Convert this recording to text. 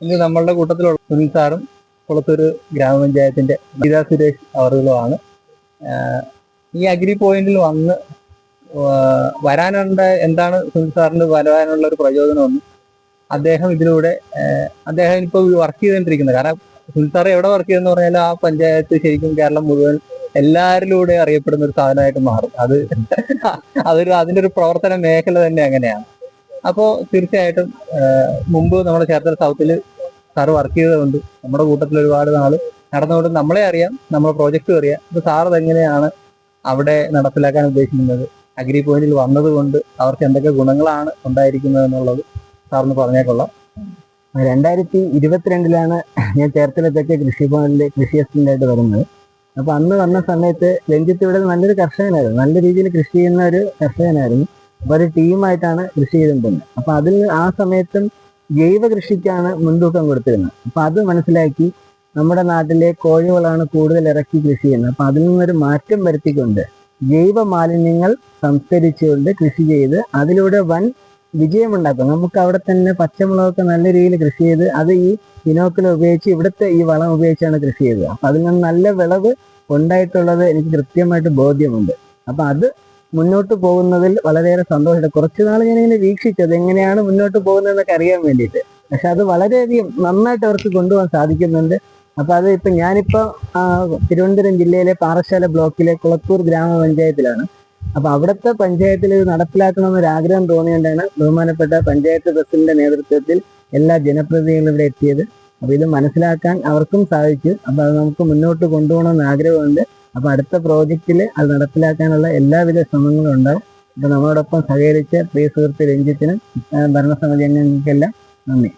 ഇന്ന് നമ്മളുടെ കൂട്ടത്തിലുള്ള സുനിൽ സാറും കുളത്തൂര് ഗ്രാമപഞ്ചായത്തിന്റെ ഗീതാ സുരേഷ് അവറുകളുമാണ്. ഈ അഗ്രി പോയിന്റിൽ വന്ന് വരാനുണ്ട എന്താണ് സുനിൽ സാറിന് വരാനുള്ള ഒരു പ്രചോദനമെന്ന് അദ്ദേഹം ഇതിലൂടെ അദ്ദേഹം ഇപ്പോൾ വർക്ക് ചെയ്തുകൊണ്ടിരിക്കുന്നത് കാരണം സുനിൽ സാർ എവിടെ വർക്ക് ചെയ്തെന്ന് പറഞ്ഞാൽ ആ പഞ്ചായത്ത് ശരിക്കും കേരളം മുഴുവൻ എല്ലാവരിലൂടെ അറിയപ്പെടുന്ന ഒരു സാധനമായിട്ട് മാറും. അത് അതൊരു അതിന്റെ ഒരു പ്രവർത്തന മേഖല തന്നെ അങ്ങനെയാണ്. അപ്പോൾ തീർച്ചയായിട്ടും മുമ്പ് നമ്മുടെ ചേർത്തല സൗത്തിൽ സാറ് വർക്ക് ചെയ്തതുകൊണ്ട് നമ്മുടെ കൂട്ടത്തിൽ ഒരുപാട് നാൾ നടന്നുകൊണ്ട് നമ്മളെ അറിയാം നമ്മുടെ പ്രോജക്റ്റും അറിയാം. അപ്പൊ സാർ അതെങ്ങനെയാണ് അവിടെ നടപ്പിലാക്കാൻ ഉദ്ദേശിക്കുന്നത്? അഗ്രി പോയിന്റിൽ വന്നതുകൊണ്ട് അവർക്ക് എന്തൊക്കെ ഗുണങ്ങളാണ് ഉണ്ടായിരിക്കുന്നത് എന്നുള്ളത് സാറിന് പറഞ്ഞേക്കൊള്ളാം രണ്ടായിരത്തി ഇരുപത്തിരണ്ടിലാണ് ഞാൻ ചേർത്തല കൃഷി കൃഷിഭവനിലെ കൃഷി അസിസ്റ്റന്റായിട്ട് വരുന്നത്. അപ്പൊ അന്ന് വന്ന സമയത്ത് രഞ്ജിത്ത് ഇവിടെ നല്ലൊരു കർഷകനായിരുന്നു. നല്ല രീതിയിൽ കൃഷി ചെയ്യുന്ന ഒരു കർഷകനായിരുന്നു. അപ്പൊ ഒരു ടീമായിട്ടാണ് കൃഷി ചെയ്തിട്ടുള്ളത്. അപ്പൊ അതിൽ ആ സമയത്തും ജൈവ കൃഷിക്കാണ് മുൻതൂക്കം കൊടുത്തിരുന്നത്. അപ്പൊ അത് മനസ്സിലാക്കി നമ്മുടെ നാട്ടിലെ കോഴികളാണ് കൂടുതൽ ഇറക്കി കൃഷി ചെയ്യുന്നത്. അപ്പൊ അതിൽ നിന്നൊരു മാറ്റം വരുത്തിക്കൊണ്ട് ജൈവ മാലിന്യങ്ങൾ സംസ്കരിച്ചുകൊണ്ട് കൃഷി ചെയ്ത് അതിലൂടെ വൻ വിജയമുണ്ടാക്കും. നമുക്ക് അവിടെ തന്നെ പച്ചമുളകൊക്കെ നല്ല രീതിയിൽ കൃഷി ചെയ്ത് അത് ഈ ഇനോക്കുലം ഉപയോഗിച്ച് ഇവിടുത്തെ ഈ വളം ഉപയോഗിച്ചാണ് കൃഷി ചെയ്തത്. അപ്പൊ അതിൽ നിന്ന് നല്ല വിളവ് ഉണ്ടായിട്ടുള്ളത് എനിക്ക് കൃത്യമായിട്ട് ബോധ്യമുണ്ട്. അപ്പൊ അത് മുന്നോട്ട് പോകുന്നതിൽ വളരെയേറെ സന്തോഷമുണ്ട്. കുറച്ചു നാൾ ഞാൻ ഇങ്ങനെ വീക്ഷിച്ചത് എങ്ങനെയാണ് മുന്നോട്ട് പോകുന്നതെന്നൊക്കെ അറിയാൻ വേണ്ടിയിട്ട്. പക്ഷെ അത് വളരെയധികം നന്നായിട്ട് അവർക്ക് കൊണ്ടുപോകാൻ സാധിക്കുന്നുണ്ട്. അപ്പൊ അത് ഇപ്പൊ ഞാനിപ്പോ തിരുവനന്തപുരം ജില്ലയിലെ പാറശാല ബ്ലോക്കിലെ കുളത്തൂർ ഗ്രാമപഞ്ചായത്തിലാണ്. അപ്പൊ അവിടുത്തെ പഞ്ചായത്തിൽ ഇത് നടപ്പിലാക്കണമെന്നൊരു ആഗ്രഹം തോന്നിയുകൊണ്ടാണ് ബഹുമാനപ്പെട്ട പഞ്ചായത്ത് പ്രസിഡന്റിന്റെ നേതൃത്വത്തിൽ എല്ലാ ജനപ്രതിനിധികളും ഇവിടെ എത്തിയത്. അപ്പൊ ഇത് മനസ്സിലാക്കാൻ അവർക്കും സാധിച്ചു. അപ്പൊ അത് നമുക്ക് മുന്നോട്ട് കൊണ്ടുപോകണമെന്ന് ആഗ്രഹമുണ്ട്. അപ്പൊ അടുത്ത പ്രോജക്റ്റിൽ അത് നടപ്പിലാക്കാനുള്ള എല്ലാവിധ ശ്രമങ്ങളും ഉണ്ടാവും. അപ്പൊ നമ്മളോടൊപ്പം സഹകരിച്ച പ്രിയ സുഹൃത്ത് രഞ്ജിത്തിനും ഭരണസമിതി അംഗങ്ങൾക്കെല്ലാം നന്ദി.